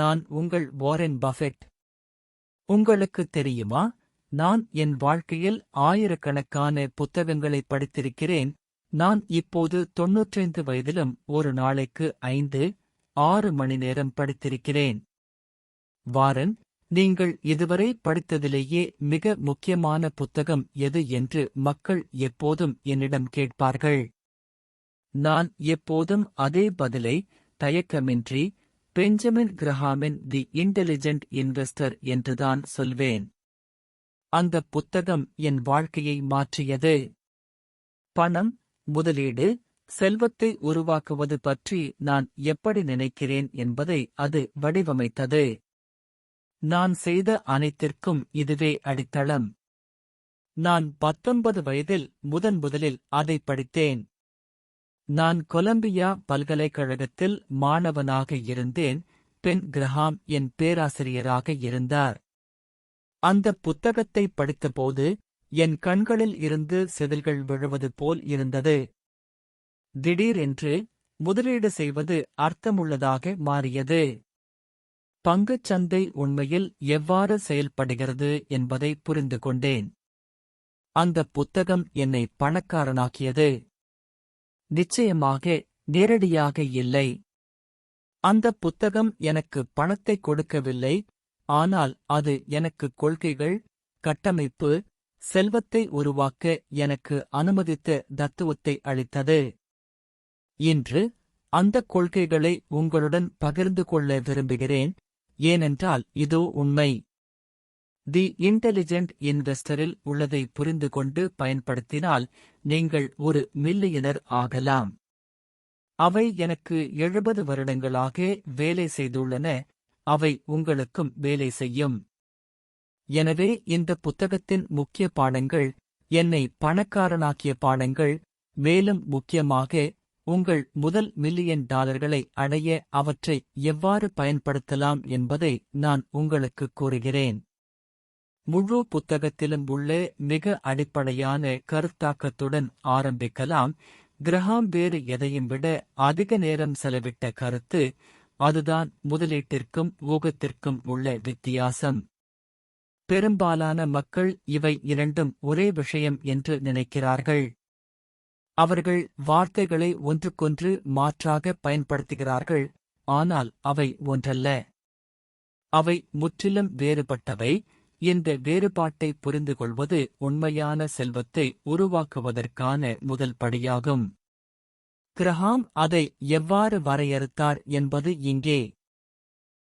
நான் உங்கள் வாரென் பஃபெட். உங்களுக்கு தெரியுமா? நான் என் வாழ்க்கையில் ஆயிரக்கணக்கான புத்தகங்களை படித்திருக்கிறேன். நான் இப்போது தொன்னூற்றைந்து வயதிலும் ஒரு நாளைக்கு ஐந்து ஆறு மணி நேரம் படித்திருக்கிறேன். வாரன் நீங்கள் இதுவரை படித்ததிலேயே மிக முக்கியமான புத்தகம் எது என்று மக்கள் எப்போதும் என்னிடம் கேட்பார்கள். நான் எப்போதும் அதே பதிலை தயக்கமின்றி பெஞ்சமின் கிரஹாமின் தி இன்டெலிஜென்ட் இன்வெஸ்டர் என்றுதான் சொல்வேன். அந்த புத்தகம் என் வாழ்க்கையை மாற்றியது. பணம் முதலீடு செல்வத்தை உருவாக்குவது பற்றி நான் எப்படி நினைக்கிறேன் என்பதை அது வடிவமைத்தது. நான் செய்த அனைத்திற்கும் இதுவே அடித்தளம். நான் பத்தொன்பது வயதில் முதன் முதலில் அதை படித்தேன். நான் கொலம்பியா பல்கலைக்கழகத்தில் மாணவனாக இருந்தேன் பென் கிரஹாம் என் பேராசிரியராக இருந்தார். அந்த புத்தகத்தை படித்தபோது என் கண்களில் இருந்து செதில்கள் விழுவது போல் இருந்தது. திடீரென்று முதலீடு செய்வது அர்த்தமுள்ளதாக மாறியது. பங்குச் சந்தை உண்மையில் எவ்வாறு செயல்படுகிறது என்பதை புரிந்து கொண்டேன் அந்த புத்தகம் என்னை பணக்காரனாக்கியது. நிச்சயமாக நேரடியாக இல்லை. அந்த புத்தகம் எனக்கு பணத்தை கொடுக்கவில்லை ஆனால் அது எனக்கு கொள்கைகள் கட்டமைப்பு செல்வத்தை உருவாக்க எனக்கு அனுமதித்த தத்துவத்தை அளித்தது. இன்று அந்த கொள்கைகளை உங்களுடன் பகிர்ந்து கொள்ள விரும்புகிறேன் ஏனென்றால் இதோ உண்மை. தி இன்டெலிஜென்ட் இன்வெஸ்டரில் உள்ளதை புரிந்து கொண்டு பயன்படுத்தினால் நீங்கள் ஒரு மில்லியனர் ஆகலாம். அவை எனக்கு எழுபது வருடங்களாக வேலை செய்துள்ளன. அவை உங்களுக்கும் வேலை செய்யும். எனவே இந்த புத்தகத்தின் முக்கிய பாடங்கள் என்னை பணக்காரனாக்கிய பாடங்கள் மேலும் முக்கியமாக உங்கள் முதல் மில்லியன் டாலர்களை அடைய அவற்றை எவ்வாறு பயன்படுத்தலாம் என்பதை நான் உங்களுக்கு கூறுகிறேன். முழு புத்தகத்திலும் உள்ள மிக அடிப்படையான கருத்தாக்கத்துடன் ஆரம்பிக்கலாம். கிரஹாம் வேறு எதையும் விட அதிக நேரம் செலவிட்ட கருத்து அதுதான் முதலீட்டிற்கும் ஊகத்திற்கும் உள்ள வித்தியாசம். பெரும்பாலான மக்கள் இவை இரண்டும் ஒரே விஷயம் என்று நினைக்கிறார்கள். அவர்கள் வார்த்தைகளை ஒன்றுக்கொன்று மாற்றாக பயன்படுத்துகிறார்கள் ஆனால் அவை ஒன்றல்ல. அவை முற்றிலும் வேறுபட்டவை. இந்த வேறுபாட்டை புரிந்து கொள்வது உண்மையான செல்வத்தை உருவாக்குவதற்கான முதல் படியாகும். கிரஹாம் அதை எவ்வாறு வரையறுத்தார் என்பது இங்கே.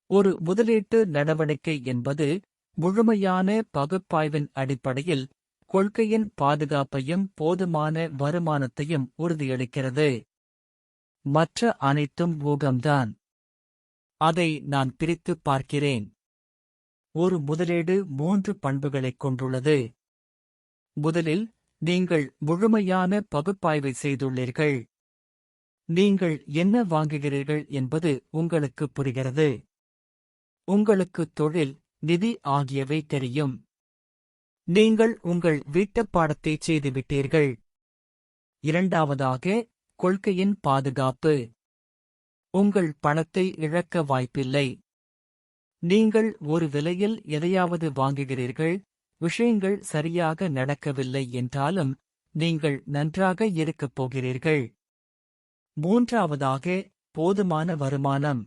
ஒரு முதலீட்டு நடவடிக்கை என்பது முழுமையான பகுப்பாய்வின் அடிப்படையில் கொள்கையின் பாதுகாப்பையும் போதுமான வருமானத்தையும் உறுதியளிக்கிறது. மற்ற அனைத்தும் ஊகம்தான். அதை நான் பிரித்துப் பார்க்கிறேன். ஒரு முதலீடு மூன்று பண்புகளைக் கொண்டுள்ளது. முதலில் நீங்கள் முழுமையான பகுப்பாய்வை செய்துள்ளீர்கள். நீங்கள் என்ன வாங்குகிறீர்கள் என்பது உங்களுக்கு புரிகிறது. உங்களுக்கு தொழில் நிதி ஆகியவை தெரியும். நீங்கள் உங்கள் வீட்டுப்பாடத்தை செய்துவிட்டீர்கள். இரண்டாவதாக கொள்கையின் பாதுகாப்பு. உங்கள் பணத்தை இழக்க வாய்ப்பில்லை. நீங்கள் ஒரு விலையில் எதையாவது வாங்குகிறீர்கள் விஷயங்கள் சரியாக நடக்கவில்லை என்றாலும் நீங்கள் நன்றாக இருக்கப் போகிறீர்கள். மூன்றாவதாக போதுமான வருமானம்.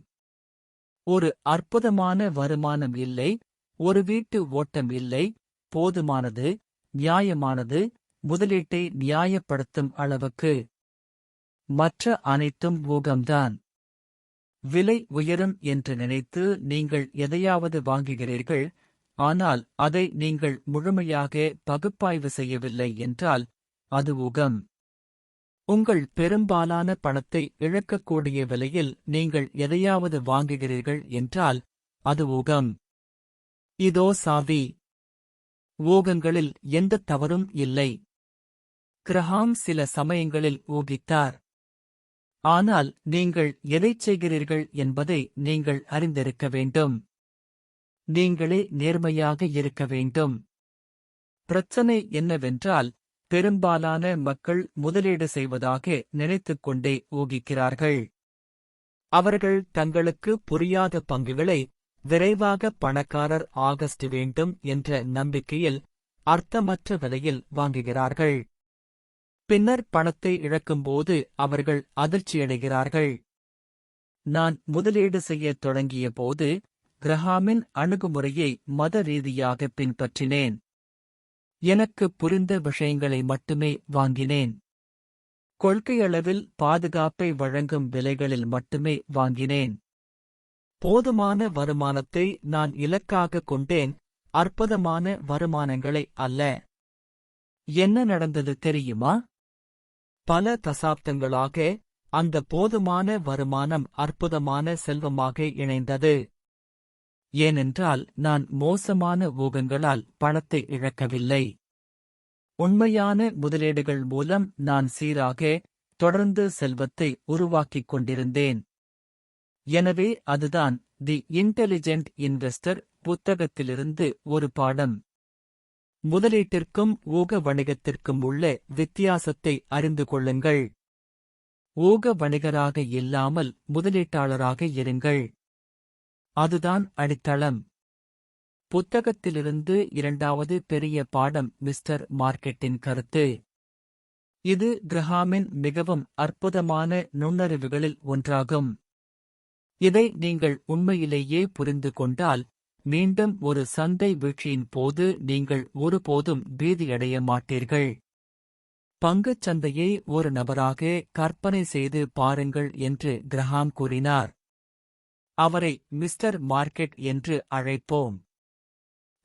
ஒரு அற்புதமான வருமானம் இல்லை ஒரு வீட்டு ஓட்டம் இல்லை போதுமானது நியாயமானது முதலீட்டை நியாயப்படுத்தும் அளவுக்கு. மற்ற அனைத்தும் ஊகம்தான். விலை உயரும் என்று நினைத்து நீங்கள் எதையாவது வாங்குகிறீர்கள் ஆனால் அதை நீங்கள் முழுமையாக பகுப்பாய்வு செய்யவில்லை என்றால் அது ஊகம். உங்கள் பெரும்பாலான பணத்தை இழக்கக்கூடிய விலையில் நீங்கள் எதையாவது வாங்குகிறீர்கள் என்றால் அது ஊகம். இதோ சாவி. ஊகங்களில் எந்த தவறும் இல்லை. கிரஹாம் சில சமயங்களில் ஊகித்தார். ஆனால் நீங்கள் எதைச் செய்கிறீர்கள் என்பதை நீங்கள் அறிந்திருக்க வேண்டும். நீங்களே நேர்மையாக இருக்க வேண்டும். பிரச்சனை என்னவென்றால் பெரும்பாலான மக்கள் முதலீடு செய்வதாக நினைத்துக் கொண்டே ஊகிக்கிறார்கள். அவர்கள் தங்களுக்கு புரியாத பங்குகளை விரைவாக பணக்காரர் ஆகஸ்ட் வேண்டும் என்ற நம்பிக்கையில் அர்த்தமற்ற விலையில் வாங்குகிறார்கள். பின்னர் பணத்தை இழக்கும்போது அவர்கள் அதிர்ச்சியடைகிறார்கள். நான் முதலீடு செய்யத் தொடங்கிய போது கிரஹாமின் அணுகுமுறையை மத ரீதியாக பின்பற்றினேன். எனக்கு புரிந்த விஷயங்களை மட்டுமே வாங்கினேன். கொள்கையளவில் பாதுகாப்பை வழங்கும் விலைகளில் மட்டுமே வாங்கினேன். போதுமான வருமானத்தை நான் இலக்காக கொண்டேன் அற்புதமான வருமானங்களை அல்ல. என்ன நடந்தது தெரியுமா? பல தசாப்தங்களாக அந்த போதுமான வருமானம் அற்புதமான செல்வமாக இணைந்தது. ஏனென்றால் நான் மோசமான ஊகங்களால் பணத்தை இழக்கவில்லை. உண்மையான முதலீடுகள் மூலம் நான் சீராக தொடர்ந்து செல்வத்தை உருவாக்கிக் கொண்டிருந்தேன். எனவே அதுதான் தி இன்டெலிஜென்ட் இன்வெஸ்டர் புத்தகத்திலிருந்து ஒரு பாடம். முதலீட்டிற்கும் ஊக வணிகத்திற்கும் உள்ள வித்தியாசத்தை அறிந்து கொள்ளுங்கள். ஊக வணிகராக இல்லாமல் முதலீட்டாளராக இருங்கள். அதுதான் அடித்தளம். புத்தகத்திலிருந்து இரண்டாவது பெரிய பாடம் மிஸ்டர் மார்க்கெட்டின் கருத்து. இது கிரஹாமின் மிகவும் அற்புதமான நுண்ணறிவுகளில் ஒன்றாகும். இதை நீங்கள் உண்மையிலேயே புரிந்து கொண்டால் மீண்டும் ஒரு சந்தை வீழ்ச்சியின் போது நீங்கள் ஒருபோதும் பீதியடைய மாட்டீர்கள். பங்குச் சந்தையை ஒரு நபராக கற்பனை செய்து பாருங்கள் என்று கிரஹாம் கூறினார். அவரை மிஸ்டர் மார்க்கெட் என்று அழைப்போம்.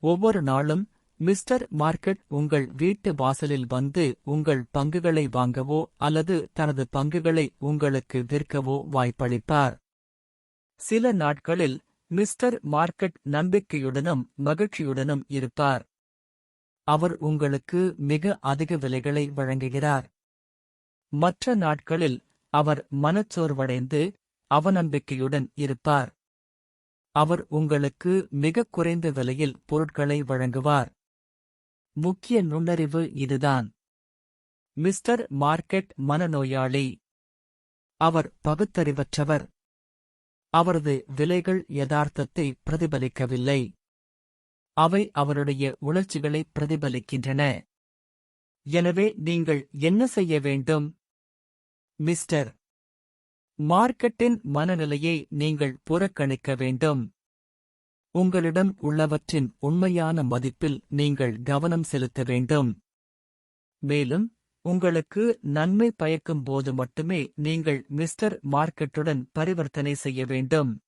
ஒவ்வொரு நாளும் மிஸ்டர் மார்க்கெட் உங்கள் வீட்டு வாசலில் வந்து உங்கள் பங்குகளை வாங்கவோ அல்லது தனது பங்குகளை உங்களுக்கு விற்கவோ வாய்ப்பளிப்பார். சில நாட்களில் மிஸ்டர் மார்க்கெட் நம்பிக்கையுடனும் மகிழ்ச்சியுடனும் இருப்பார். அவர் உங்களுக்கு மிக அதிக விலைகளை வழங்குகிறார். மற்ற நாட்களில் அவர் மனச்சோர்வடைந்து அவநம்பிக்கையுடன் இருப்பார். அவர் உங்களுக்கு மிகக் குறைந்த விலையில் பொருட்களை வழங்குவார். முக்கிய நுண்ணறிவு இதுதான். மிஸ்டர் மார்க்கெட் மனநோயாளி. அவர் பகுத்தறிவற்றவர். அவரது விலைகள் யதார்த்தத்தை பிரதிபலிக்கவில்லை. அவை அவருடைய உணர்ச்சிகளை பிரதிபலிக்கின்றன. எனவே நீங்கள் என்ன செய்ய வேண்டும்? மிஸ்டர் மார்க்கெட்டின் மனநிலையை நீங்கள் புறக்கணிக்க வேண்டும். உங்களிடம் உள்ளவற்றின் உண்மையான மதிப்பில் நீங்கள் கவனம் செலுத்த வேண்டும். மேலும் உங்களுக்கு நன்மை பயக்கும் போது மட்டுமே நீங்கள் மிஸ்டர் மார்க்கெட்டுடன் பரிவர்த்தனை செய்ய வேண்டும்.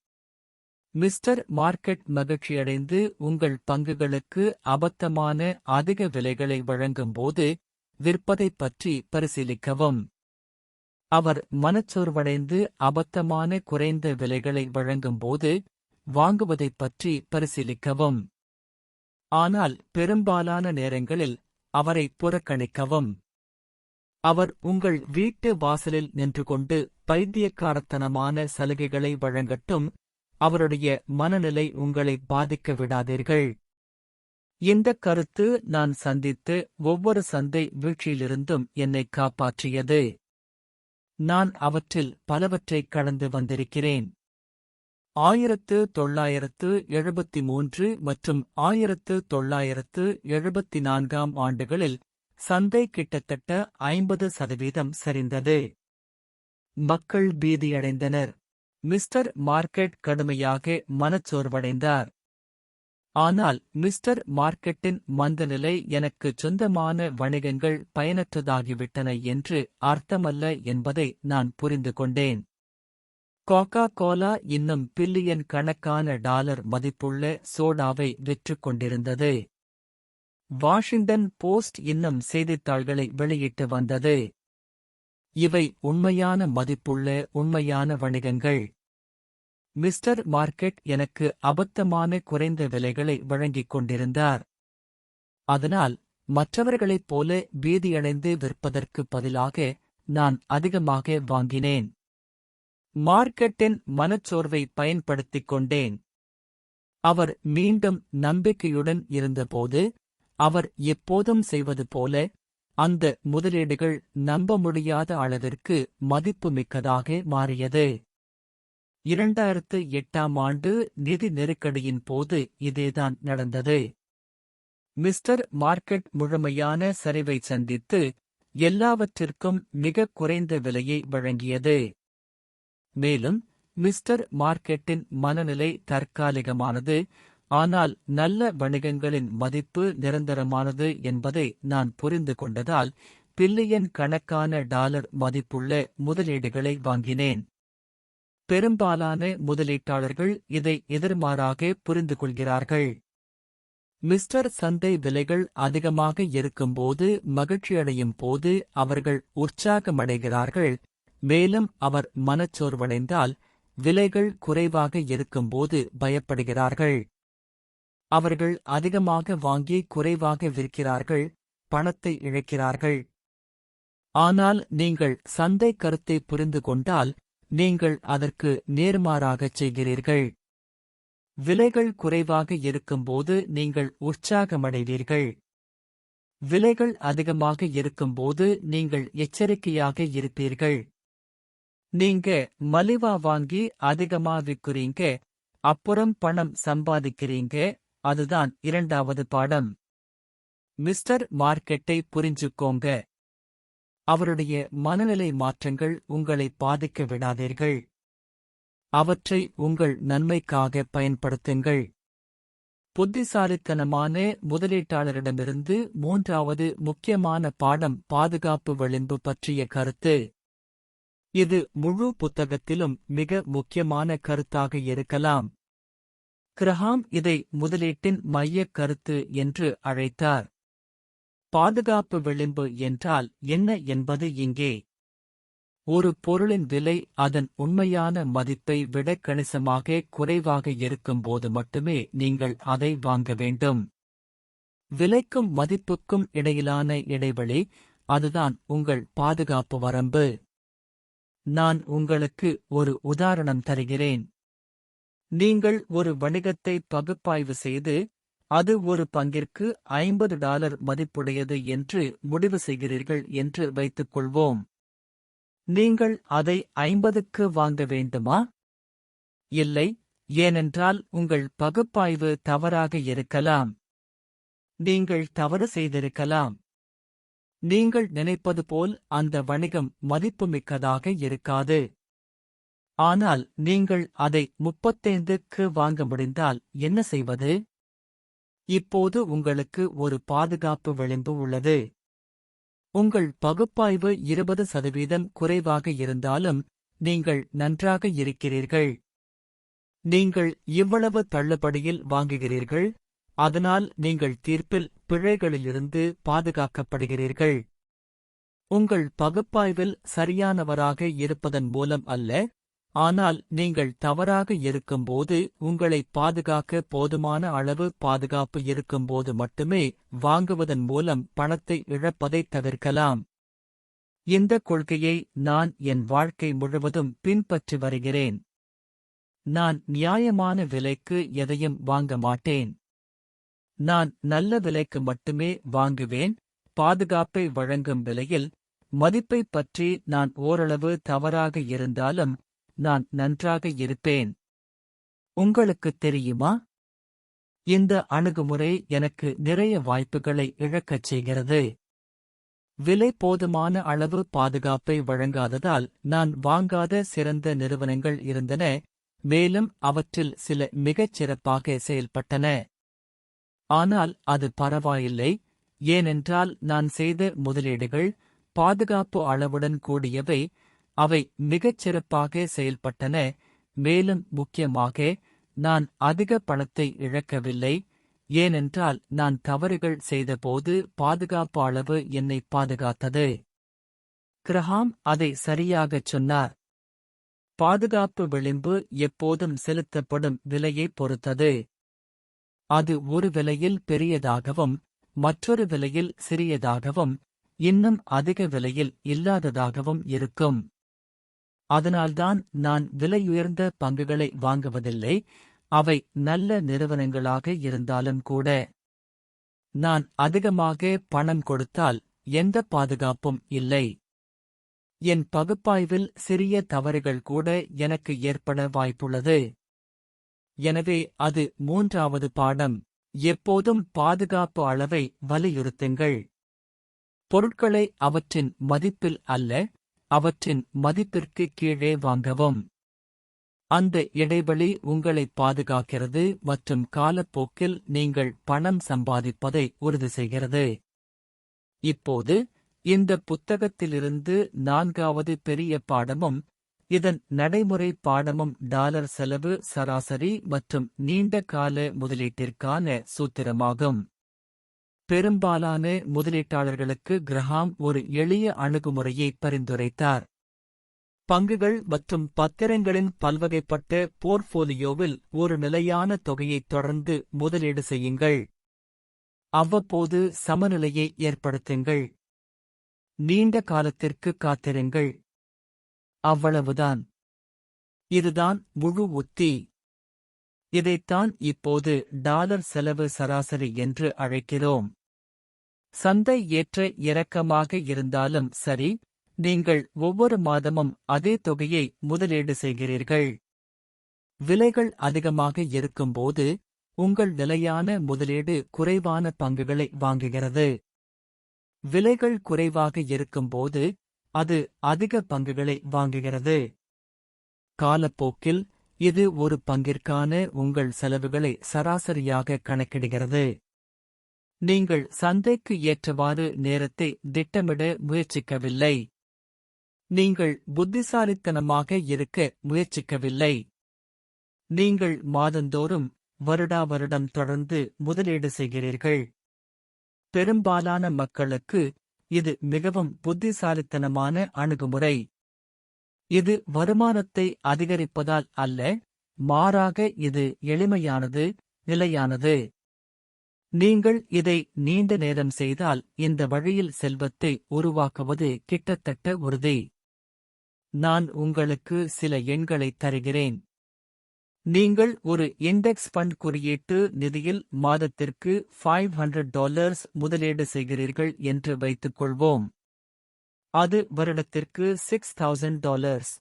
மிஸ்டர் மார்க்கெட் மகிழ்ச்சியடைந்து உங்கள் பங்குகளுக்கு அபத்தமான அதிக விலைகளை வழங்கும்போது விற்பதைப் பற்றி பரிசீலிக்கவும். அவர் மனச்சோர்வடைந்து அபத்தமான குறைந்த விலைகளை வழங்கும்போது வாங்குவதைப் பற்றி பரிசீலிக்கவும். ஆனால் பெரும்பாலான நேரங்களில் அவரை புறக்கணிக்கவும். அவர் உங்கள் வீட்டு வாசலில் நின்று கொண்டு பைத்தியக்காரத்தனமான சலுகைகளை வழங்கட்டும். அவருடைய மனநிலை உங்களை பாதிக்க விடாதீர்கள். இந்த கருத்து நான் சந்தித்து ஒவ்வொரு சந்தை வீழ்ச்சியிலிருந்தும் என்னை காப்பாற்றியது. நான் அவற்றில் பலவற்றைக் கடந்து வந்திருக்கிறேன். ஆயிரத்து தொள்ளாயிரத்து எழுபத்தி மூன்று மற்றும் ஆயிரத்து தொள்ளாயிரத்து எழுபத்தி நான்காம் ஆண்டுகளில் சந்தை கிட்டத்தட்ட ஐம்பது சதவீதம் சரிந்தது. மக்கள் பீதியடைந்தனர். மிஸ்டர் மார்க்கெட் கடுமையாக மனச்சோர்வடைந்தார். ஆனால் மிஸ்டர் மார்க்கெட்டின் மந்தநிலை எனக்கு சொந்தமான வணிகங்கள் பயனற்றதாகிவிட்டன என்று அர்த்தமல்ல என்பதை நான் புரிந்து கொண்டேன். கோகா கோலா இன்னும் பில்லியன் கணக்கான டாலர் மதிப்புள்ள சோடாவை விற்றுக் கொண்டிருந்தது வாஷிங்டன் போஸ்ட் இன்னும் செய்தித்தாள்களை வெளியிட்டு வந்தது. இவை உண்மையான மதிப்புள்ள உண்மையான வணிகங்கள். மிஸ்டர் மார்க்கெட் எனக்கு அபத்தமான குறைந்த விலைகளை வழங்கிக் கொண்டிருந்தார். அதனால் மற்றவர்களைப் போல பீதியடைந்து விற்பதற்கு பதிலாக நான் அதிகமாக வாங்கினேன். மார்க்கெட்டின் மனச்சோர்வை பயன்படுத்திக் கொண்டேன். அவர் மீண்டும் நம்பிக்கையுடன் இருந்தபோது அவர் எப்போதும் செய்வது போல அந்த முதலீடுகள் நம்ப முடியாத அளவிற்கு மதிப்புமிக்கதாக மாறியது. இரண்டாயிரத்து எட்டாம் ஆண்டு நிதி நெருக்கடியின் போது இதேதான் நடந்தது. மிஸ்டர் மார்க்கெட் முழுமையான சரிவை சந்தித்து எல்லாவற்றிற்கும் மிக குறைந்த விலையை வழங்கியது. மேலும் மிஸ்டர் மார்க்கெட்டின் மனநிலை தற்காலிகமானது ஆனால் நல்ல வணிகங்களின் மதிப்பு நிரந்தரமானது என்பதை நான் புரிந்து கொண்டதால் பில்லியன் கணக்கான டாலர் மதிப்புள்ள முதலீடுகளை வாங்கினேன். பெரும்பாலான முதலீட்டாளர்கள் இதை எதிர்மாறாக புரிந்து கொள்கிறார்கள். மிஸ்டர் சந்தை விலைகள் அதிகமாக இருக்கும்போது மகிழ்ச்சியடையும் போது அவர்கள் உற்சாகமடைகிறார்கள். மேலும் அவர் மனச்சோர்வடைந்தால் விலைகள் குறைவாக இருக்கும்போது பயப்படுகிறார்கள். அவர்கள் அதிகமாக வாங்கி குறைவாக விற்கிறார்கள் பணத்தை இழக்கிறார்கள். ஆனால் நீங்கள் சந்தை கருத்தை புரிந்து கொண்டால் நீங்கள் அதற்கு நேர்மாறாகச் செய்கிறீர்கள். விலைகள் குறைவாக இருக்கும்போது நீங்கள் உற்சாகமடைவீர்கள். விலைகள் அதிகமாக இருக்கும்போது நீங்கள் எச்சரிக்கையாக இருப்பீர்கள். நீங்க மலிவா வாங்கி அதிகமா விற்கிறீங்க அப்புறம் பணம் சம்பாதிக்கிறீங்க அதுதான் இரண்டாவது பாடம். மிஸ்டர் மார்க்கெட்டை புரிஞ்சுக்கோங்க. அவருடைய மனநிலை மாற்றங்கள் உங்களை பாதிக்க விடாதீர்கள். அவற்றை உங்கள் நன்மைக்காக பயன்படுத்துங்கள். புத்திசாலித்தனமான முதலீட்டாளரிடமிருந்து மூன்றாவது முக்கியமான பாடம் பாதுகாப்பு விளிம்பு பற்றிய கருத்து. இது முழு புத்தகத்திலும் மிக முக்கியமான கருத்தாக இருக்கலாம். கிரஹாம் இதை முதலீட்டின் மையக் கருத்து என்று அழைத்தார். பாதுகாப்பு விளிம்பு என்றால் என்ன என்பது இங்கே. ஒரு பொருளின் விலை அதன் உண்மையான மதிப்பை விட கணிசமாக குறைவாக இருக்கும்போது மட்டுமே நீங்கள் அதை வாங்க வேண்டும். விலைக்கும் மதிப்புக்கும் இடையிலான இடைவெளி அதுதான் உங்கள் பாதுகாப்பு வரம்பு. நான் உங்களுக்கு ஒரு உதாரணம் தருகிறேன். நீங்கள் ஒரு வணிகத்தை பகுப்பாய்வு செய்து அது ஒரு பங்கிற்கு ஐம்பது டாலர் மதிப்புடையது என்று முடிவு செய்கிறீர்கள் என்று வைத்துக் கொள்வோம் நீங்கள் அதை ஐம்பதுக்கு வாங்க வேண்டுமா? இல்லை ஏனென்றால் உங்கள் பகுப்பாய்வு தவறாக இருக்கலாம். நீங்கள் தவறு செய்திருக்கலாம். நீங்கள் நினைப்பது போல் அந்த வணிகம் மதிப்புமிக்கதாக இருக்காது. ஆனால் நீங்கள் அதை முப்பத்தைந்துக்கு வாங்க முடிந்தால் என்ன செய்வது? இப்போது உங்களுக்கு ஒரு பாதுகாப்பு விளிம்பு உள்ளது. உங்கள் பகுப்பாய்வு இருபது சதவீதம் குறைவாக இருந்தாலும் நீங்கள் நன்றாக இருக்கிறீர்கள். நீங்கள் இவ்வளவு தள்ளுபடியில் வாங்குகிறீர்கள் அதனால் நீங்கள் தீர்ப்பில் பிழைகளிலிருந்து பாதுகாக்கப்படுகிறீர்கள். உங்கள் பகுப்பாய்வில் சரியானவராக இருப்பதன் மூலம் அல்ல ஆனால் நீங்கள் தவறாக இருக்கும்போது உங்களை பாதுகாக்க போதுமான அளவு பாதுகாப்பு இருக்கும்போது மட்டுமே வாங்குவதன் மூலம் பணத்தை இழப்பதை தவிர்க்கலாம். இந்த கொள்கையை நான் என் வாழ்க்கை முழுவதும் பின்பற்றி வருகிறேன். நான் நியாயமான விலைக்கு எதையும் வாங்க மாட்டேன். நான் நல்ல விலைக்கு மட்டுமே வாங்குவேன். பாதுகாப்பை வழங்கும் விலையில் மதிப்பை பற்றி நான் ஓரளவு தவறாக இருந்தாலும் நான் நன்றாக இருப்பேன். உங்களுக்குத் தெரியுமா? இந்த அணுகுமுறை எனக்கு நிறைய வாய்ப்புகளை இழக்கச் செய்கிறது. விலை போதுமான அளவு பாதுகாப்பை வழங்காததால் நான் வாங்காத சிறந்த நிறுவனங்கள் இருந்தன மேலும் அவற்றில் சில மிகச் சிறப்பாக செயல்பட்டன. ஆனால் அது பரவாயில்லை ஏனென்றால் நான் செய்த முதலீடுகள் பாதுகாப்பு அளவுடன் கூடியவை அவை மிகச் சிறப்பாக செயல்பட்டன. மேலும் முக்கியமாக நான் அதிக பணத்தை இழக்கவில்லை. ஏனென்றால் நான் தவறுகள் செய்தபோது பாதுகாப்பு அளவு என்னை பாதுகாத்தது. கிரஹாம் அதை சரியாகச் சொன்னார். பாதுகாப்பு விளிம்பு எப்போதும் செலுத்தப்படும் விலையைப் பொறுத்தது. அது ஒரு விலையில் பெரியதாகவும் மற்றொரு விலையில் சிறியதாகவும் இன்னும் அதிக விலையில் இல்லாததாகவும் இருக்கும். அதனால்தான் நான் விலையுயர்ந்த பங்குகளை வாங்குவதில்லை அவை நல்ல நிறுவனங்களாக இருந்தாலும் கூட. நான் அதிகமாக பணம் கொடுத்தால் எந்த பாதுகாப்பும் இல்லை. என் பகுப்பாய்வில் சிறிய தவறுகள் கூட எனக்கு ஏற்பட வாய்ப்புள்ளது. எனவே அது மூன்றாவது பாடம். எப்போதும் பாதுகாப்பு அளவை வலியுறுத்துங்கள். பொருட்களை அவற்றின் மதிப்பில் அல்ல அவற்றின் மதிப்பிற்கு கீழே வாங்கவும். அந்த இடைவெளி உங்களை பாதுகாக்கிறது மற்றும் காலப்போக்கில் நீங்கள் பணம் சம்பாதிப்பதை உறுதி செய்கிறது. இப்போது இந்த புத்தகத்திலிருந்து நான்காவது பெரிய பாடமும் இதன் நடைமுறை பாடமும் டாலர் செலவு சராசரி மற்றும் நீண்ட கால முதலீட்டிற்கான சூத்திரமாகும். பெரும்பாலான முதலீட்டாளர்களுக்கு கிரஹாம் ஒரு எளிய அணுகுமுறையை பரிந்துரைத்தார். பங்குகள் மற்றும் பத்திரங்களின் பல்வகைப்பட்ட போர்ட்ஃபோலியோவில் ஒரு நிலையான தொகையை தொடர்ந்து முதலீடு செய்யுங்கள். அவ்வப்போது சமநிலையை ஏற்படுத்துங்கள். நீண்ட காலத்திற்கு காத்திருங்கள். அவ்வளவுதான். இதுதான் முழு உத்தி. இதைத்தான் இப்போது டாலர் செலவு சராசரி என்று அழைக்கிறோம். சந்தை ஏற்ற இறக்கமாக இருந்தாலும் சரி நீங்கள் ஒவ்வொரு மாதமும் அதே தொகையை முதலீடு செய்கிறீர்கள். விலைகள் அதிகமாக இருக்கும்போது உங்கள் நிலையான முதலீடு குறைவான பங்குகளை வாங்குகிறது. விலைகள் குறைவாக இருக்கும்போது அது அதிக பங்குகளை வாங்குகிறது. காலப்போக்கில் இது ஒரு பங்கிற்கான உங்கள் செலவுகளை சராசரியாக கணக்கிடுகிறது. நீங்கள் சந்தைக்கு ஏற்றவாறு நேரத்தை திட்டமிட முயற்சிக்கவில்லை. நீங்கள் புத்திசாலித்தனமாக இருக்க முயற்சிக்கவில்லை. நீங்கள் மாதந்தோறும் வருடா வருடம் தொடர்ந்து முதலீடு செய்கிறீர்கள். பெரும்பாலான மக்களுக்கு இது மிகவும் புத்திசாலித்தனமான அணுகுமுறை. இது வருமானத்தை அதிகரிப்பதால் அல்ல மாறாக இது எளிமையானது நிலையானது. நீங்கள் இதை நீண்ட நேரம் செய்தால் இந்த வழியில் செல்வத்தை உருவாக்குவது கிட்டத்தட்ட உறுதி. நான் உங்களுக்கு சில எண்களை தருகிறேன். நீங்கள் ஒரு இண்டெக்ஸ் ஃபண்ட் குறியீட்டு நிதியில் மாதத்திற்கு 500 டாலர்ஸ் முதலீடு செய்கிறீர்கள் என்று வைத்துக்கொள்வோம். அது வருடத்திற்கு 6000 டாலர்ஸ்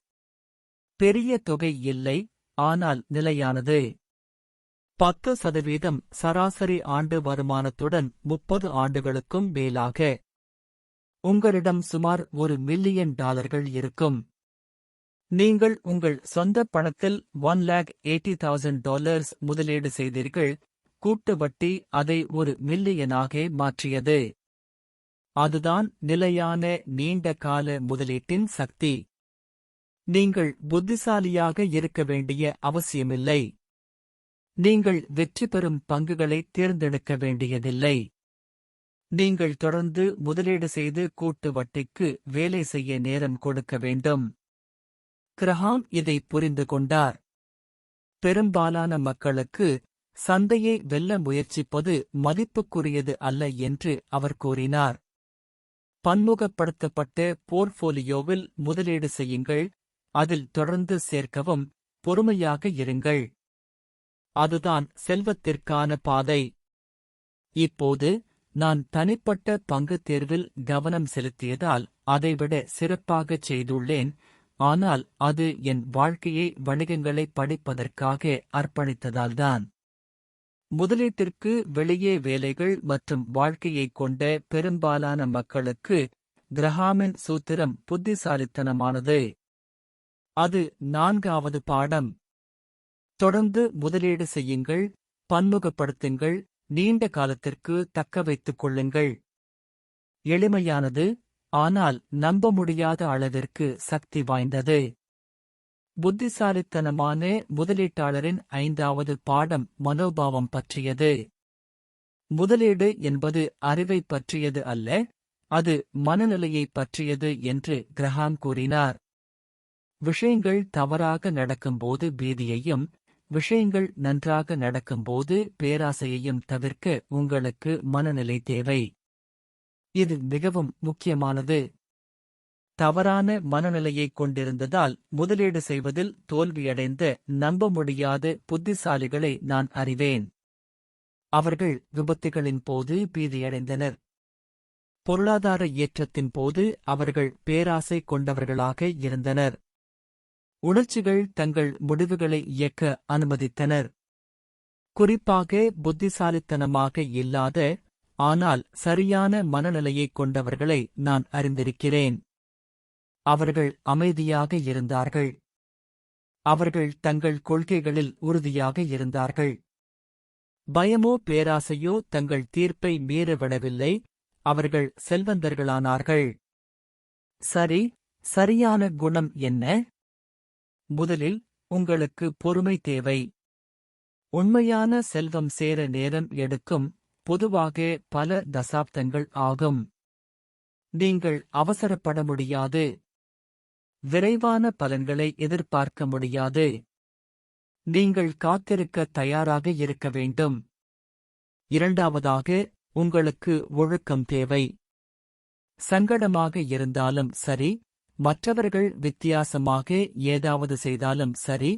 பெரிய தொகை இல்லை ஆனால் நிலையானது. பத்து சதவீதம் சராசரி ஆண்டு வருமானத்துடன் முப்பது ஆண்டுகளுக்கும் மேலாக. உங்களிடம் சுமார் ஒரு மில்லியன் டாலர்கள் இருக்கும். நீங்கள் உங்கள் சொந்த பணத்தில் one lakh eighty thousand dollars முதலீடு செய்தீர்கள் கூட்டு வட்டி அதை ஒரு மில்லியனாக மாற்றியது. அதுதான் நிலையான நீண்ட கால முதலீட்டின் சக்தி. நீங்கள் புத்திசாலியாக இருக்க வேண்டிய அவசியமில்லை. நீங்கள் வெற்றி பெறும் பங்குகளை தேர்ந்தெடுக்க வேண்டியதில்லை. நீங்கள் தொடர்ந்து முதலீடு செய்து கூட்டு வட்டிக்கு வேலை செய்ய நேரம் கொடுக்க வேண்டும். கிரஹாம் இதை புரிந்து கொண்டார். பெரும்பாலான மக்களுக்கு சந்தையை வெல்ல முயற்சிப்பது மதிப்புக்குரியது அல்ல என்று அவர் கூறினார். பன்முகப்படுத்தப்பட்ட போர்ட்ஃபோலியோவில் முதலீடு செய்யுங்கள். அதில் தொடர்ந்து சேர்க்கவும் பொறுமையாக இருங்கள். அதுதான் செல்வத்திற்கான பாதை. இப்போது நான் தனிப்பட்ட பங்குத் தேர்வில் கவனம் செலுத்தியதால் அதைவிட சிறப்பாகச் செய்துள்ளேன். ஆனால் அது என் வாழ்க்கையை வணிகங்களை படிப்பதற்காக அர்ப்பணித்ததால்தான். முதலீட்டிற்கு வெளியே வேலைகள் மற்றும் வாழ்க்கையைக் கொண்ட பெரும்பாலான மக்களுக்கு கிரஹாமின் சூத்திரம் புத்திசாலித்தனமானது. அது நான்காவது பாடம். தொடர்ந்து முதலீடு செய்யுங்கள் பன்முகப்படுத்துங்கள் நீண்ட காலத்திற்கு தக்க வைத்துக் கொள்ளுங்கள். எளிமையானது ஆனால் நம்ப முடியாத அளவிற்கு சக்தி வாய்ந்தது. புத்திசாலித்தனமான முதலீட்டாளரின் ஐந்தாவது பாடம் மனோபாவம் பற்றியது. முதலீடு என்பது அறிவை பற்றியது அல்ல அது மனநிலையைப் பற்றியது என்று கிரஹாம் கூறினார். விஷயங்கள் தவறாக நடக்கும்போது பீதியையும் விஷயங்கள் நன்றாக நடக்கும்போது பேராசையையும் தவிர்க்க உங்களுக்கு மனநிலை தேவை. இது மிகவும் முக்கியமானது. தவறான மனநிலையைக் கொண்டிருந்ததால் முதலீடு செய்வதில் தோல்வியடைந்த நம்ப முடியாத புத்திசாலிகளை நான் அறிவேன். அவர்கள் விபத்துகளின் போது பீதியடைந்தனர். பொருளாதார ஏற்றத்தின் போது அவர்கள் பேராசை கொண்டவர்களாக இருந்தனர். உணர்ச்சிகள் தங்கள் முடிவுகளை இயக்க அனுமதித்தனர். குறிப்பாக புத்திசாலித்தனமாக இல்லாத ஆனால் சரியான மனநிலையைக் கொண்டவர்களை நான் அறிந்திருக்கிறேன். அவர்கள் அமைதியாக இருந்தார்கள். அவர்கள் தங்கள் கொள்கைகளில் உறுதியாக இருந்தார்கள். பயமோ பேராசையோ தங்கள் தீர்ப்பை மீறவிடவில்லை. அவர்கள் செல்வந்தர்களானார்கள். சரி சரியான குணம் என்ன? முதலில் உங்களுக்கு பொறுமை தேவை. உண்மையான செல்வம் சேர நேரம் எடுக்கும். பொதுவாக பல தசாப்தங்கள் ஆகும். நீங்கள் அவசரப்பட முடியாது. விரைவான பலன்களை எதிர்பார்க்க முடியாது. நீங்கள் காத்திருக்க தயாராக இருக்க வேண்டும். இரண்டாவதாக உங்களுக்கு ஒழுக்கம் தேவை. சங்கடமாக இருந்தாலும் சரி மற்றவர்கள் வித்தியாசமாக ஏதாவது செய்தாலும் சரி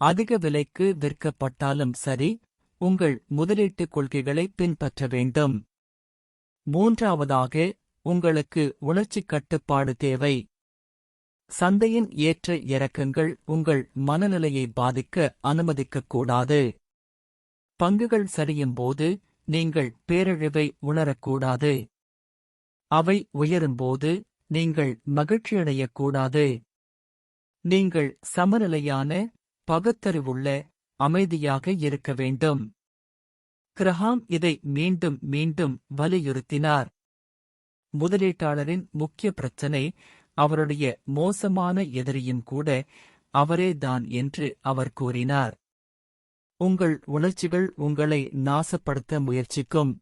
அதிக விலைக்கு விற்கப்பட்டாலும் சரி உங்கள் முதலீட்டுக் கொள்கைகளை பின்பற்ற வேண்டும். மூன்றாவதாக உங்களுக்கு உணர்ச்சிக் கட்டுப்பாடு தேவை. சந்தையின் ஏற்ற இறக்கங்கள் உங்கள் மனநிலையை பாதிக்க அனுமதிக்கக்கூடாது. பங்குகள் சரியும்போது நீங்கள் பேரழிவை உணரக்கூடாது. அவை உயரும்போது நீங்கள் மகிழ்ச்சியடையக்கூடாது. நீங்கள் சமநிலையான பகுத்தறிவுள்ள அமைதியாக இருக்க வேண்டும். கிரஹாம் இதை மீண்டும் மீண்டும் வலியுறுத்தினார். முதலீட்டாளரின் முக்கிய பிரச்சனை அவருடைய மோசமான எதிரியும் கூட அவரே தான் என்று அவர் கூறினார். உங்கள் உணர்ச்சிகள் உங்களை நாசப்படுத்த முயற்சிக்கும்.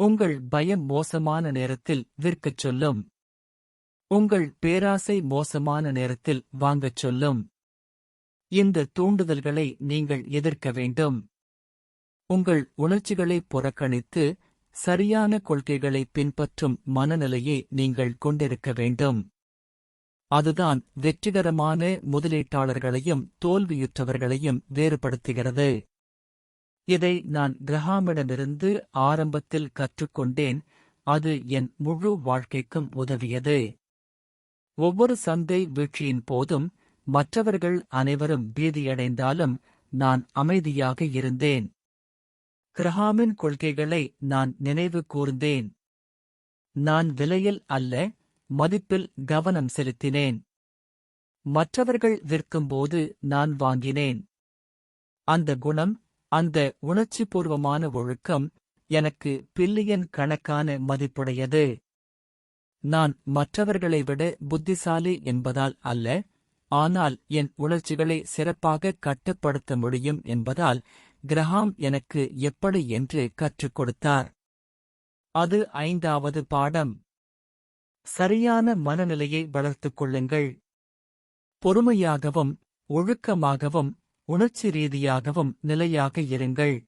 உங்கள் பயம் மோசமான நேரத்தில் விற்கச் சொல்லும். உங்கள் பேராசை மோசமான நேரத்தில் வாங்கச் சொல்லும். இந்த தூண்டுதல்களை நீங்கள் எதிர்க்க வேண்டும். உங்கள் உணர்ச்சிகளை புறக்கணித்து சரியான கொள்கைகளை பின்பற்றும் மனநிலையை நீங்கள் கொண்டிருக்க வேண்டும். அதுதான் வெற்றிகரமான முதலீட்டாளர்களையும் தோல்வியுற்றவர்களையும் வேறுபடுத்துகிறது. இதை நான் கிரஹாமிடமிருந்து ஆரம்பத்தில் கற்றுக்கொண்டேன். அது என் முழு வாழ்க்கைக்கும் உதவியது. ஒவ்வொரு சந்தை வீழ்ச்சியின் போதும் மற்றவர்கள் அனைவரும் பீதியடைந்தாலும் நான் அமைதியாக இருந்தேன். கிரஹாமின் கொள்கைகளை நான் நினைவு கூர்ந்தேன். நான் விலையில் அல்ல மதிப்பில் கவனம் செலுத்தினேன். மற்றவர்கள் விற்கும்போது நான் வாங்கினேன். அந்த குணம் அந்த உணர்ச்சிபூர்வமான ஒழுக்கம் எனக்கு பில்லியன் கணக்கான மதிப்புடையது. நான் மற்றவர்களை விட புத்திசாலி என்பதால் அல்ல ஆனால் என் உணர்ச்சிகளை சிறப்பாக கட்டுப்படுத்த முடியும் என்பதால் கிரஹாம் எனக்கு எப்படி என்று கற்றுக் கொடுத்தார். அது ஐந்தாவது பாடம். சரியான மனநிலையை வளர்த்துக் கொள்ளுங்கள். பொறுமையாகவும் ஒழுக்கமாகவும் உணர்ச்சி ரீதியாகவும் நிலையாக இருங்கள்.